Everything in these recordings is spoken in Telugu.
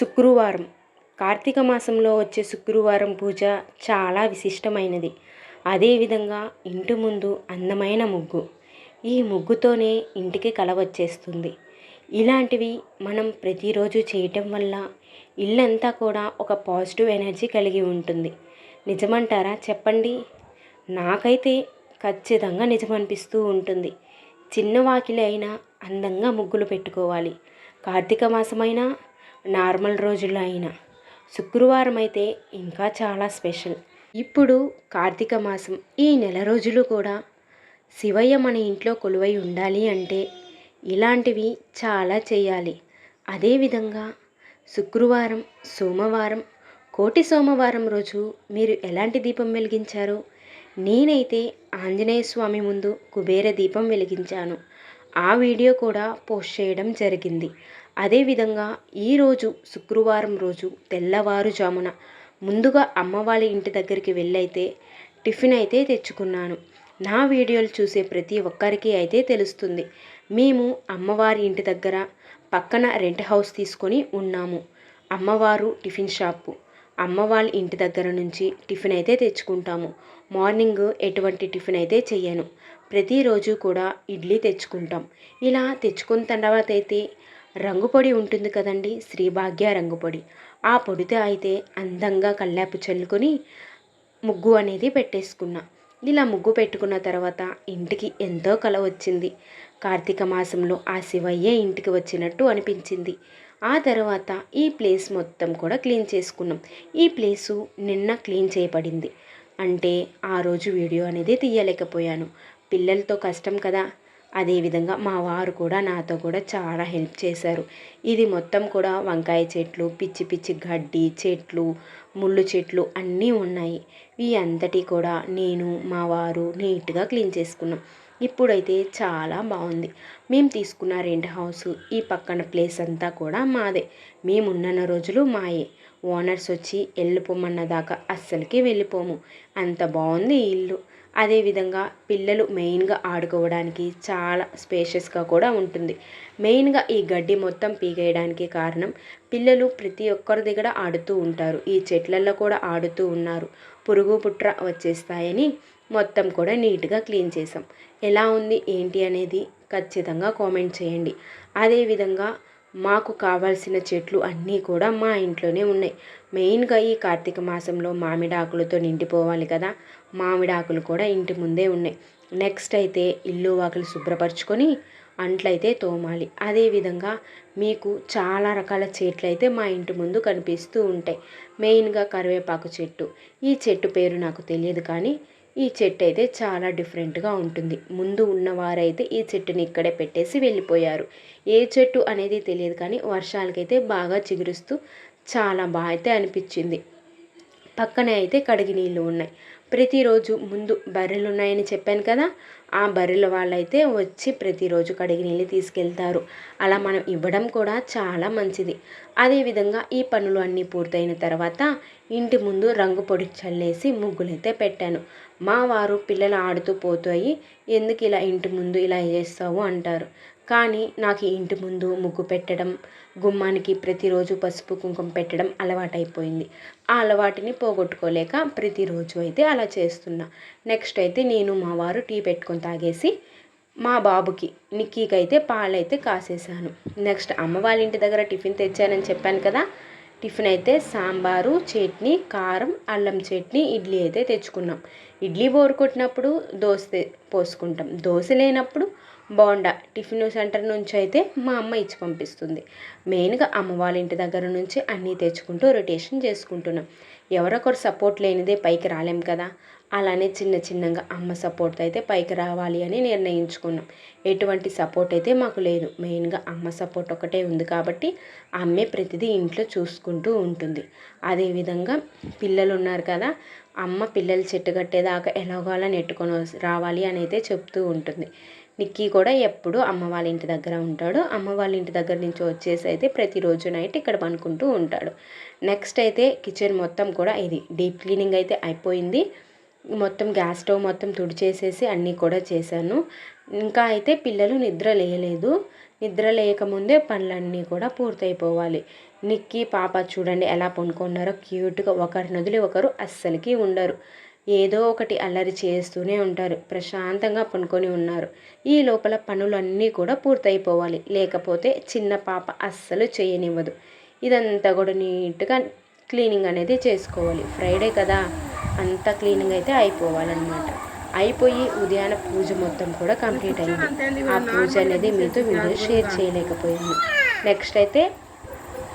శుక్రవారం. కార్తీక మాసంలో వచ్చే శుక్రవారం పూజ చాలా విశిష్టమైనది. అదేవిధంగా ఇంటి ముందు అందమైన ముగ్గు. ఈ ముగ్గుతోనే ఇంటికి కళ వచ్చేస్తుంది. ఇలాంటివి మనం ప్రతిరోజు చేయటం వల్ల ఇల్లంతా కూడా ఒక పాజిటివ్ ఎనర్జీ కలిగి ఉంటుంది. నిజమంటారా? చెప్పండి. నాకైతే ఖచ్చితంగా నిజమనిపిస్తూ ఉంటుంది. చిన్న వాకిలి అయినా అందంగా ముగ్గులు పెట్టుకోవాలి. కార్తీక మాసమైనా నార్మల్ రోజుల్లో అయినా. శుక్రవారం అయితే ఇంకా చాలా స్పెషల్. ఇప్పుడు కార్తీక మాసం. ఈ నెల రోజులు కూడా శివయ్య మన ఇంట్లో కొలువై ఉండాలి అంటే ఇలాంటివి చాలా చేయాలి. అదేవిధంగా శుక్రవారం సోమవారం కోటి సోమవారం రోజు మీరు ఎలాంటి దీపం వెలిగించారు? నేనైతే ఆంజనేయ స్వామి ముందు కుబేర దీపం వెలిగించాను. ఆ వీడియో కూడా పోస్ట్ చేయడం జరిగింది. అదేవిధంగా ఈరోజు శుక్రవారం రోజు తెల్లవారుజామున ముందుగా అమ్మ వాళ్ళ ఇంటి దగ్గరికి వెళ్ళైతే టిఫిన్ అయితే తెచ్చుకున్నాను. నా వీడియోలు చూసే ప్రతి ఒక్కరికి అయితే తెలుస్తుంది. మేము అమ్మవారి ఇంటి దగ్గర పక్కన రెంట్ హౌస్ తీసుకొని ఉన్నాము. అమ్మవారు టిఫిన్ షాపు. అమ్మ వాళ్ళ ఇంటి దగ్గర నుంచి టిఫిన్ అయితే తెచ్చుకుంటాము. మార్నింగ్ ఎటువంటి టిఫిన్ అయితే చేయను ప్రతిరోజు కూడా ఇడ్లీ తెచ్చుకుంటాం. ఇలా తెచ్చుకున్న తర్వాత అయితే రంగుపొడి ఉంటుంది కదండి శ్రీభాగ్య రంగుపొడి. ఆ పొడితో అయితే అందంగా కల్లాపు చల్లుకొని ముగ్గు అనేది పెట్టేసుకున్నా. ఇలా ముగ్గు పెట్టుకున్న తర్వాత ఇంటికి ఎంతో కల వచ్చింది. కార్తీక మాసంలో ఆ శివయ్య ఇంటికి వచ్చినట్టు అనిపించింది. ఆ తర్వాత ఈ ప్లేస్ మొత్తం కూడా క్లీన్ చేసుకున్నాం. ఈ ప్లేసు నిన్న క్లీన్ చేయబడింది. అంటే ఆ రోజు వీడియో అనేది తీయలేకపోయాను. పిల్లలతో కష్టం కదా. అదేవిధంగా మా వారు కూడా నాతో కూడా చాలా హెల్ప్ చేశారు. ఇది మొత్తం కూడా వంకాయ చెట్లు పిచ్చి పిచ్చి గడ్డి చెట్లు ముళ్ళు చెట్లు అన్నీ ఉన్నాయి. ఈ అంతటి కూడా నేను మా వారు నీట్గా క్లీన్ చేసుకున్నాం. ఇప్పుడైతే చాలా బాగుంది. మేము తీసుకున్న రెంట్ హౌస్ ఈ పక్కన ప్లేస్ అంతా కూడా మాదే. మేమున్న రోజులు మాయే. ఓనర్స్ వచ్చి వెళ్ళిపోమన్న దాకా అస్సలకి వెళ్ళిపోము. అంత బాగుంది ఇల్లు. అదేవిధంగా పిల్లలు మెయిన్గా ఆడుకోవడానికి చాలా స్పేషియస్గా కూడా ఉంటుంది. మెయిన్గా ఈ గడ్డి మొత్తం పీగేయడానికి కారణం పిల్లలు ప్రతి ఒక్కరి దగ్గర ఆడుతూ ఉంటారు. ఈ చెట్లలో కూడా ఆడుతూ ఉన్నారు. పురుగు పుట్ర వచ్చేస్తాయని మొత్తం కూడా నీట్గా క్లీన్ చేసాం ఎలా ఉంది ఏంటి అనేది ఖచ్చితంగా కామెంట్ చేయండి. అదేవిధంగా మాకు కావాల్సిన చెట్లు అన్నీ కూడా మా ఇంట్లోనే ఉన్నాయి. మెయిన్గా ఈ కార్తీక మాసంలో మామిడాకులతో నిండిపోవాలి కదా మామిడి ఆకులు కూడా ఇంటి ముందే ఉన్నాయి. నెక్స్ట్ అయితే ఇల్లు వాకులు శుభ్రపరచుకొని అంట్లయితే తోమాలి. అదేవిధంగా మీకు చాలా రకాల చెట్లు అయితే మా ఇంటి ముందు కనిపిస్తూ ఉంటాయి. మెయిన్గా కరివేపాకు చెట్టు. ఈ చెట్టు పేరు నాకు తెలియదు కానీ ఈ చెట్టు అయితే చాలా డిఫరెంట్గా ఉంటుంది. ముందు ఉన్నవారైతే ఈ చెట్టుని ఇక్కడే పెట్టేసి వెళ్ళిపోయారు. ఏ చెట్టు అనేది తెలియదు కానీ వర్షాలకైతే బాగా చిగురుస్తూ చాలా బాగా అయితే అనిపించింది. పక్కనే అయితే కడిగి నీళ్ళు ఉన్నాయి. ప్రతిరోజు ముందు బర్రెలు ఉన్నాయని చెప్పాను కదా ఆ బర్రెల వాళ్ళైతే వచ్చి ప్రతిరోజు కడిగి నీళ్ళు తీసుకెళ్తారు. అలా మనం ఇవ్వడం కూడా చాలా మంచిది. అదేవిధంగా ఈ పనులు అన్నీ పూర్తయిన తర్వాత ఇంటి ముందు రంగు పొడి చల్లేసి ముగ్గులైతే పెట్టాను. మా వారు పిల్లలు ఆడుతూ పోతాయి ఎందుకు ఇలా ఇంటి ముందు ఇలా చేస్తావు అంటారు. కానీ నాకు ఇంటి ముందు ముగ్గు పెట్టడం గుమ్మానికి ప్రతిరోజు పసుపు కుంకుమ పెట్టడం అలవాటైపోయింది. ఆ అలవాటుని పోగొట్టుకోలేక ప్రతిరోజు అయితే అలా చేస్తున్నా. నెక్స్ట్ అయితే నేను మా వారు టీ పెట్టుకొని తాగేసి మా బాబుకి నిక్కీకి అయితే పాలైతే కాసేసాను. నెక్స్ట్ అమ్మ వాళ్ళ ఇంటి దగ్గర టిఫిన్ తెచ్చానని చెప్పాను కదా టిఫిన్ అయితే సాంబారు చట్నీ కారం అల్లం చట్నీ ఇడ్లీ అయితే తెచ్చుకున్నాం. ఇడ్లీ బోరు కొట్టినప్పుడు దోశ పోసుకుంటాం. దోశ లేనప్పుడు బోండా టిఫిన్ సెంటర్ నుంచి అయితే మా అమ్మ ఇచ్చి పంపిస్తుంది. మెయిన్గా అమ్మ వాళ్ళ ఇంటి దగ్గర నుంచి అన్నీ తెచ్చుకుంటూ రొటేషన్ చేసుకుంటున్నాం. ఎవరొకరు సపోర్ట్ లేనిదే పైకి రాలేం కదా? అలానే చిన్న చిన్నగా అమ్మ సపోర్ట్ అయితే పైకి రావాలి అని నిర్ణయించుకున్నాం. ఎటువంటి సపోర్ట్ అయితే మాకు లేదు. మెయిన్గా అమ్మ సపోర్ట్ ఒకటే ఉంది కాబట్టి అమ్మే ప్రతిదీ ఇంట్లో చూసుకుంటూ ఉంటుంది. అదేవిధంగా పిల్లలు ఉన్నారు కదా? అమ్మ పిల్లలు చెట్టు కట్టేదాకా ఎలాగోలా నెట్టుకొని రావాలి అని అయితే చెప్తూ ఉంటుంది. నిక్కీ కూడా ఎప్పుడు అమ్మ వాళ్ళ ఇంటి దగ్గర ఉంటాడు. అమ్మ వాళ్ళ ఇంటి దగ్గర నుంచి వచ్చేసి అయితే ప్రతిరోజు నైట్ ఇక్కడ పనుకుంటూ ఉంటాడు. నెక్స్ట్ అయితే కిచెన్ మొత్తం కూడా ఇది డీప్ క్లీనింగ్ అయితే అయిపోయింది. మొత్తం గ్యాస్ స్టవ్ మొత్తం తుడిచేసేసి అన్నీ కూడా చేశాను. ఇంకా అయితే పిల్లలు నిద్ర లేయలేదు. నిద్ర లేకముందే పనులన్నీ కూడా పూర్తయిపోవాలి. నిక్కీ పాప చూడండి ఎలా పండుకున్నారో క్యూట్గా ఒకరిని వదిలి ఒకరు అస్సలకి ఉండరు. ఏదో ఒకటి అల్లరి చేస్తూనే ఉంటారు. ప్రశాంతంగా పనుకొని ఉన్నారు. ఈ లోపల పనులన్నీ కూడా పూర్తయిపోవాలి. లేకపోతే చిన్న పాప అస్సలు చేయనివ్వదు. ఇదంతా కూడా నీట్గా క్లీనింగ్ అనేది చేసుకోవాలి. ఫ్రైడే కదా. అంతా క్లీనింగ్ అయితే అయిపోవాలన్నమాట. అయిపోయి ఉదయాన పూజ మొత్తం కూడా కంప్లీట్ అయింది. ఆ పూజ అనేది మీతో వీడియో షేర్ చేయలేకపోయింది నెక్స్ట్ అయితే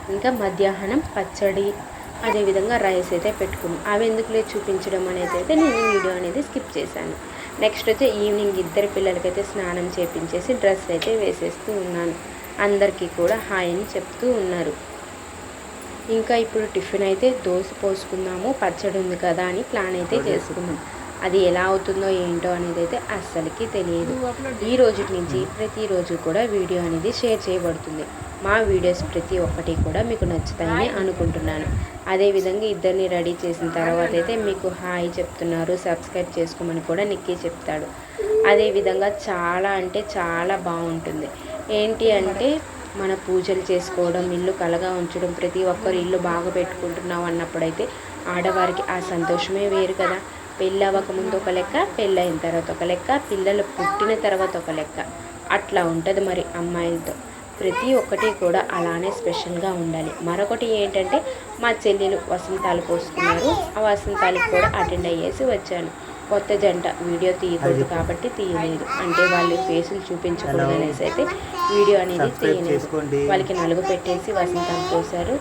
ఇంకా మధ్యాహ్నం పచ్చడి అదేవిధంగా రైస్ అయితే పెట్టుకున్నాం. అవి ఎందుకులే చూపించడం అనేది అయితే నేను వీడియో అనేది స్కిప్ చేశాను. నెక్స్ట్ అయితే ఈవినింగ్ ఇద్దరు పిల్లలకైతే స్నానం చేపించేసి డ్రెస్ అయితే వేసేస్తూ ఉన్నాను. అందరికీ కూడా హాయ్ అని చెప్తూ ఉన్నారు. ఇంకా ఇప్పుడు టిఫిన్ అయితే దోశ పోసుకుందాము పచ్చడి ఉంది కదా అని ప్లాన్ అయితే చేసుకున్నాం. అది ఎలా అవుతుందో ఏంటో అనేది అయితే అస్సలకి తెలియదు. ఈ రోజు నుంచి ప్రతిరోజు కూడా వీడియో అనేది షేర్ చేయబడుతుంది. మా వీడియోస్ ప్రతి ఒక్కటి కూడా మీకు నచ్చుతాయని అనుకుంటున్నాను. అదేవిధంగా ఇద్దరిని రెడీ చేసిన తర్వాత అయితే మీకు హాయ్ చెప్తున్నారు సబ్స్క్రైబ్ చేసుకోమని కూడా నిక్కి చెప్తాడు. అదేవిధంగా చాలా అంటే చాలా బాగుంటుంది. ఏంటి అంటే మన పూజలు చేసుకోవడం ఇల్లు కలగా ఉంచడం ప్రతి ఒక్కరు ఇల్లు బాగా పెట్టుకుంటున్నాం అన్నప్పుడైతే ఆడవారికి ఆ సంతోషమే వేరు కదా. పెళ్ళి అవ్వకముందు ఒక లెక్క పెళ్ళైన తర్వాత ఒక లెక్క పిల్లలు పుట్టిన తర్వాత ఒక లెక్క. అట్లా ఉంటుంది మరి అమ్మాయిలతో. ప్రతి ఒక్కటి కూడా అలానే స్పెషల్గా ఉండాలి. మరొకటి ఏంటంటే మా చెల్లెలు వసంతాలు పోసుకున్నారు. ఆ వసంతాలకు కూడా అటెండ్ అయ్యేసి వచ్చాను. కొత్త జంట వీడియో తీయకూడదు కాబట్టి తీయలేదు. అంటే వాళ్ళు ఫేసులు చూపించకూడదు అనేసి అయితే వీడియో అనేది తీయలేదు. వాళ్ళకి నలుగు పెట్టేసి వసంతాలు పోసారు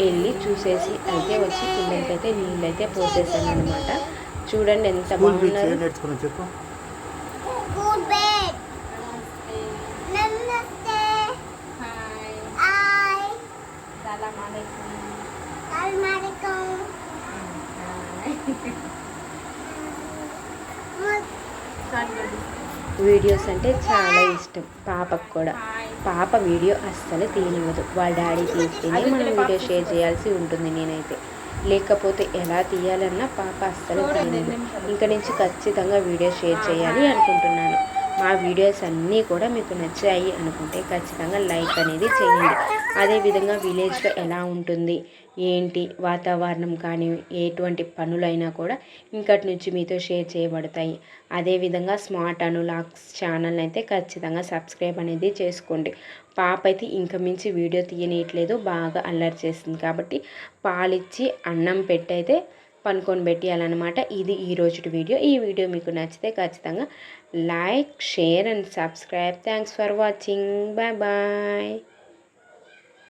వెళ్ళి చూసేసి అయితే వచ్చి పిల్లలకైతే నీళ్ళైతే పోసేసాను అనమాట చూడండి ఎంత బాగున్నారు? చెప్పు. వీడియోస్ అంటే చాలా ఇష్టం. పాపకు కూడా. పాప వీడియో అస్సలు తీయనివ్వదు వాళ్ళ డాడీ తీస్తేనే మనం వీడియో షేర్ చేయాల్సి ఉంటుంది నేనైతే. లేకపోతే ఎలా తీయాలన్నా పాప అస్సలు తీయలేదు ఇంక నుంచి ఖచ్చితంగా వీడియో షేర్ చేయాలి అనుకుంటున్నాను. మా వీడియోస్ అన్నీ కూడా మీకు నచ్చాయి అనుకుంటే ఖచ్చితంగా లైక్ అనేది చేయండి. అదేవిధంగా విలేజ్లో ఎలా ఉంటుంది ఏంటి వాతావరణం కానీ ఎటువంటి పనులైనా కూడా ఇంకటి నుంచి మీతో షేర్ చేయబడతాయి. అదేవిధంగా స్మార్ట్ అనులాక్స్ ఛానల్ అయితే ఖచ్చితంగా సబ్స్క్రైబ్ అనేది చేసుకోండి. పాప అయితే ఇంక మించి వీడియో తీయనీయట్లేదు బాగా అల్లరి చేస్తుంది. కాబట్టి పాలిచ్చి అన్నం పెట్టయితే పనుకొని పెట్టేయాలన్నమాట. ఇది ఈ వీడియో. ఈ వీడియో మీకు నచ్చితే ఖచ్చితంగా like share and subscribe. Thanks for watching. Bye bye.